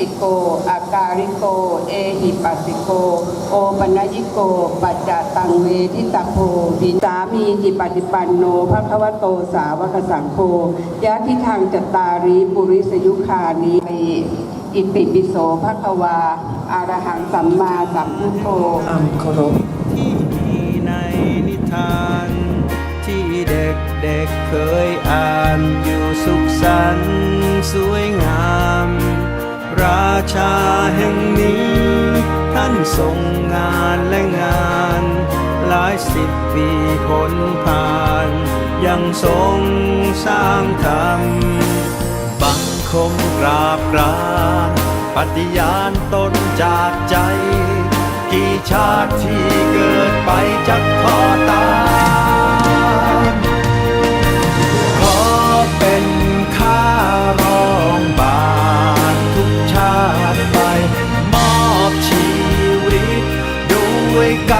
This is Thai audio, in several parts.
ติโกอาการิโก เอหิปัสสิโก โอปัญญิโก ปัจจตังเวทิตาโพวิสามีหิปัสสิปันโนภะคะวะโตสาวกสังโฆยะทิทางจตตาริปุริสยุคานิอิติปิโสภะคะวา อารหังสัมมาสัมพุทโธอำเคารพที่มีในนิทาน ที่เด็กเด็กๆเคยอ่านอยู่สุขสันต์สวยงามรา ชาแห่งนี้ ท่านทรงงานและงาน หลายสิบปีพ้นผ่าน ยังทรงสร้างธรรมบังคมกราบกรานปฏิญาณตนจากใจ กี่ชาติที่เกิดไปจะขอตาม ด้ว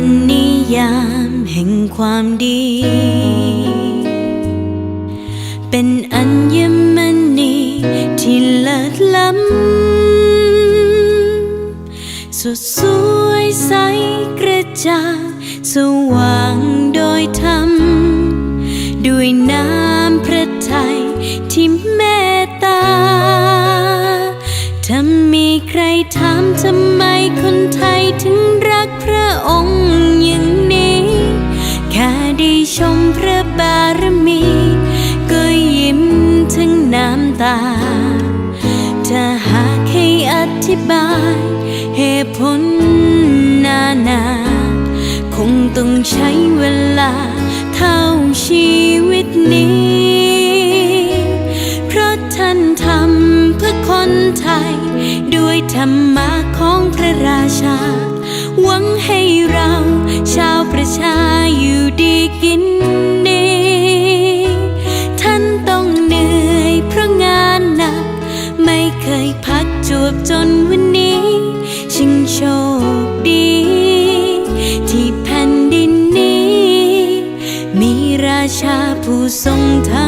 เป็นนิยามแห่งความดี เป็นอัญมณีที่เลิศล้ำสดสวยใสกระจ่างสว่างโดยธรรม ด้วยน้ำพระทัยที่เมตตาถ้ามีใครถามทำไมคนไทย ธิบาย เหตุผลนานา คงต้องใช้เวลาเท่าชีวิตนี้ เพราะท่านทำเพื่อคนไทย ด้วยธรรมะของพระราชา หวังให้เราชาวประชาอยู่ดีกินดีท่านต้องเหนื่อยเพราะงานหนัก ไม่เคยพ บจนวันนี้ชิงโชคดี ที่แผ่นดินนี้ มีราชาผู้ทรงธรรม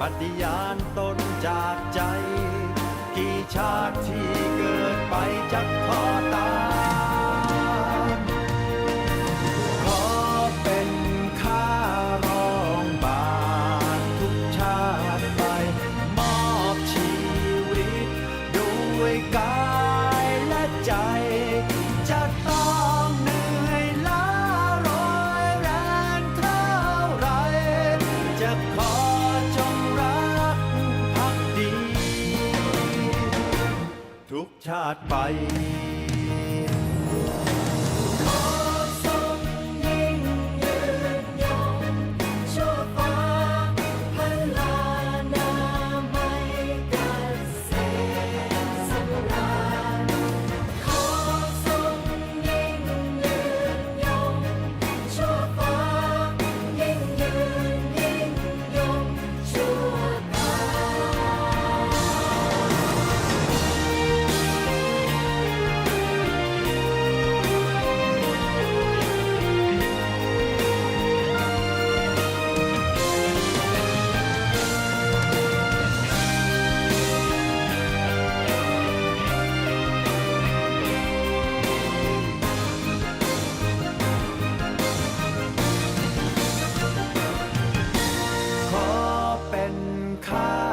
ปฏิญาณตนจากใจ กี่ชาติที่เกิดไปจะขอตามขอเป็นข้ารองบาททุกชาติไป มอบชีวิตด้วยกา ชาติไป cloud.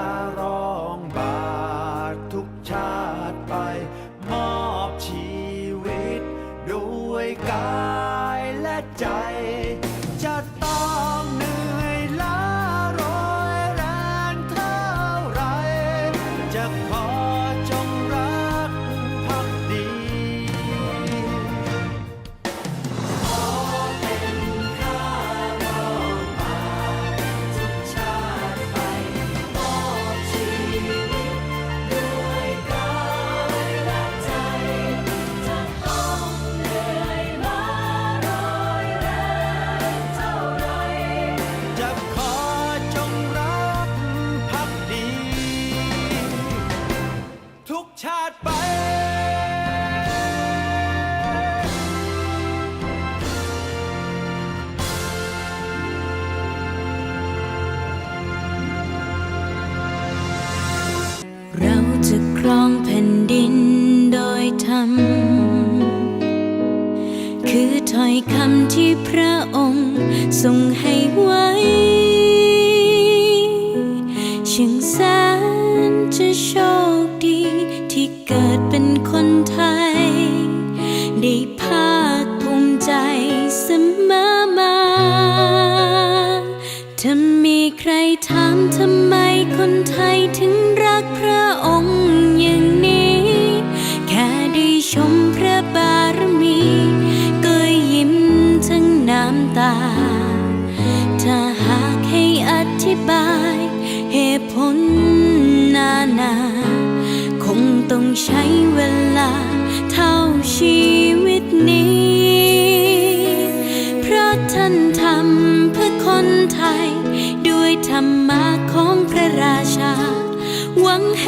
ชาติไปเราจะครองแผ่นดินโดยธรรม คือถ้อยคำที่พระองค์ทรงให้ไว้ช่างแสนจะโชคด ชมพระบารมี ก็ยิ้มทั้งน้ำตา ถ้าหากให้อธิบายเหตุผลนานา คงต้องใช้เวลาเท่าชีวิตนี้ เพราะท่านทำเพื่อคนไทย ด้วยธรรมะของพระราชา หวังให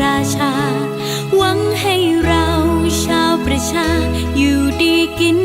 ราชา หวังให้เราชาวประชาอยู่ดีกิน